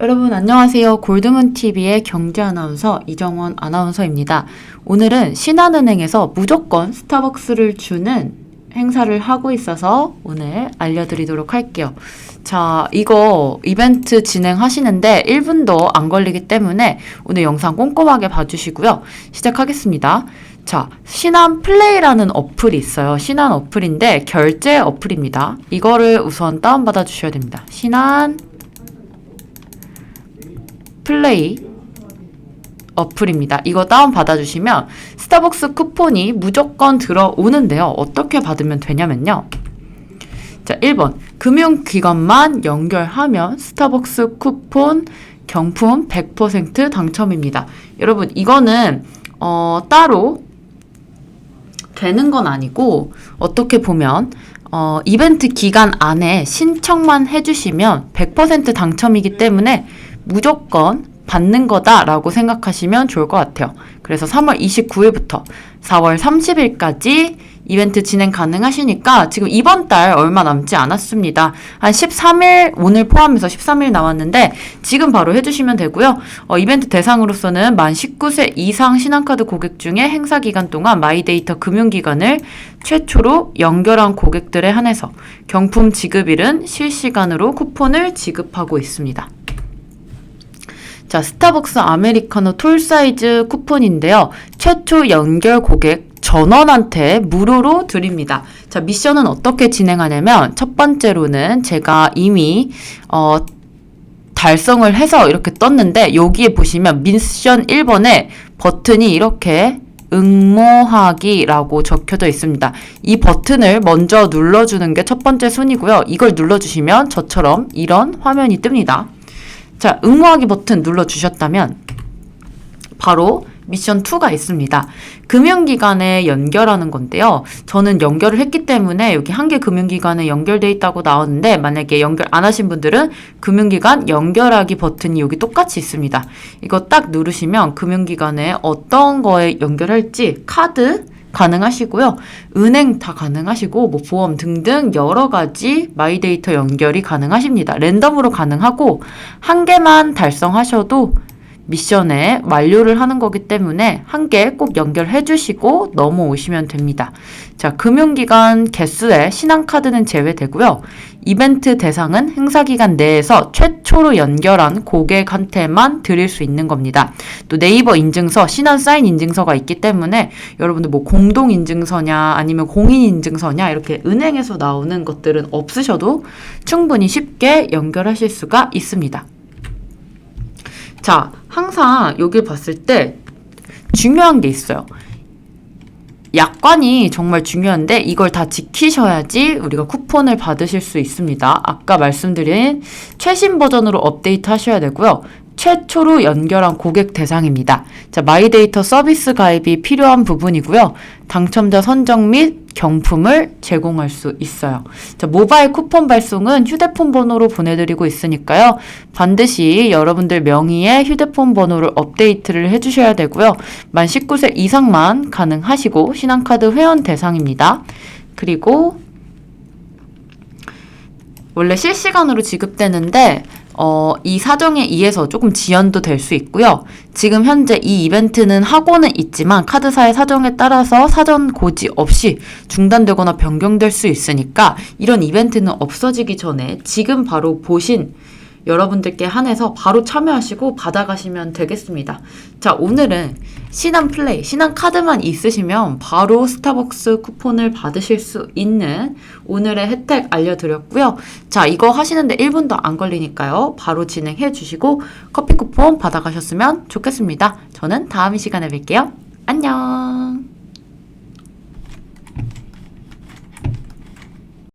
여러분 안녕하세요. 골드문TV의 경제 아나운서 이정원 아나운서입니다. 오늘은 신한은행에서 무조건 스타벅스를 주는 행사를 하고 있어서 오늘 알려드리도록 할게요. 자, 이거 이벤트 진행하시는데 1분도 안 걸리기 때문에 오늘 영상 꼼꼼하게 봐주시고요. 시작하겠습니다. 자, 신한 플레이라는 어플이 있어요. 신한 어플인데 결제 어플입니다. 이거를 우선 다운받아 주셔야 됩니다. 신한 플레이 어플입니다. 이거 다운 받아주시면 스타벅스 쿠폰이 무조건 들어오는데요. 어떻게 받으면 되냐면요. 자, 1번. 금융기관만 연결하면 스타벅스 쿠폰 경품 100% 당첨입니다. 여러분, 이거는, 어, 따로 되는 건 아니고, 어떻게 보면, 어, 이벤트 기간 안에 신청만 해주시면 100% 당첨이기 때문에 무조건 받는 거다라고 생각하시면 좋을 것 같아요. 그래서 3월 29일부터 4월 30일까지 이벤트 진행 가능하시니까 지금 이번 달 얼마 남지 않았습니다. 한 13일, 오늘 포함해서 13일 남았는데 지금 바로 해주시면 되고요. 어, 이벤트 대상으로서는 만 19세 이상 신한카드 고객 중에 행사 기간 동안 마이데이터 금융기관을 최초로 연결한 고객들에 한해서 경품 지급일은 실시간으로 쿠폰을 지급하고 있습니다. 자, 스타벅스 아메리카노 톨 사이즈 쿠폰인데요. 최초 연결 고객 전원한테 무료로 드립니다. 자, 미션은 어떻게 진행하냐면 첫 번째로는 제가 이미 어 달성을 해서 이렇게 떴는데 여기에 보시면 미션 1번에 버튼이 이렇게 응모하기라고 적혀져 있습니다. 이 버튼을 먼저 눌러주는 게 첫 번째 순이고요. 이걸 눌러주시면 저처럼 이런 화면이 뜹니다. 자, 응모하기 버튼 눌러주셨다면 바로 미션 2가 있습니다. 금융기관에 연결하는 건데요. 저는 연결을 했기 때문에 여기 한 개 금융기관에 연결돼 있다고 나오는데 만약에 연결 안 하신 분들은 금융기관 연결하기 버튼이 여기 똑같이 있습니다. 이거 딱 누르시면 금융기관에 어떤 거에 연결할지 카드 가능하시고요. 은행 다 가능하시고 뭐 보험 등등 여러 가지 마이데이터 연결이 가능하십니다. 랜덤으로 가능하고 한 개만 달성하셔도 미션에 완료를 하는 거기 때문에 한 개 꼭 연결해 주시고 넘어오시면 됩니다. 자, 금융기관 개수에 신한카드는 제외되고요. 이벤트 대상은 행사기간 내에서 최초로 연결한 고객한테만 드릴 수 있는 겁니다. 또 네이버 인증서, 신한 사인 인증서가 있기 때문에 여러분들 뭐 공동 인증서냐 아니면 공인 인증서냐 이렇게 은행에서 나오는 것들은 없으셔도 충분히 쉽게 연결하실 수가 있습니다. 자, 항상 여길 봤을 때 중요한 게 있어요. 약관이 정말 중요한데 이걸 다 지키셔야지 우리가 쿠폰을 받으실 수 있습니다. 아까 말씀드린 최신 버전으로 업데이트 하셔야 되고요. 최초로 연결한 고객 대상입니다. 자, 마이데이터 서비스 가입이 필요한 부분이고요. 당첨자 선정 및 경품을 제공할 수 있어요. 자, 모바일 쿠폰 발송은 휴대폰 번호로 보내드리고 있으니까요. 반드시 여러분들 명의의 휴대폰 번호를 업데이트를 해주셔야 되고요. 만 19세 이상만 가능하시고 신한카드 회원 대상입니다. 그리고 원래 실시간으로 지급되는데 어, 이 사정에 의해서 조금 지연도 될 수 있고요. 지금 현재 이 이벤트는 하고는 있지만 카드사의 사정에 따라서 사전 고지 없이 중단되거나 변경될 수 있으니까 이런 이벤트는 없어지기 전에 지금 바로 보신 여러분들께 한해서 바로 참여하시고 받아가시면 되겠습니다. 자, 오늘은 신한 플레이, 신한 카드만 있으시면 바로 스타벅스 쿠폰을 받으실 수 있는 오늘의 혜택 알려드렸고요. 자, 이거 하시는데 1분도 안 걸리니까요. 바로 진행해 주시고 커피 쿠폰 받아가셨으면 좋겠습니다. 저는 다음 시간에 뵐게요. 안녕!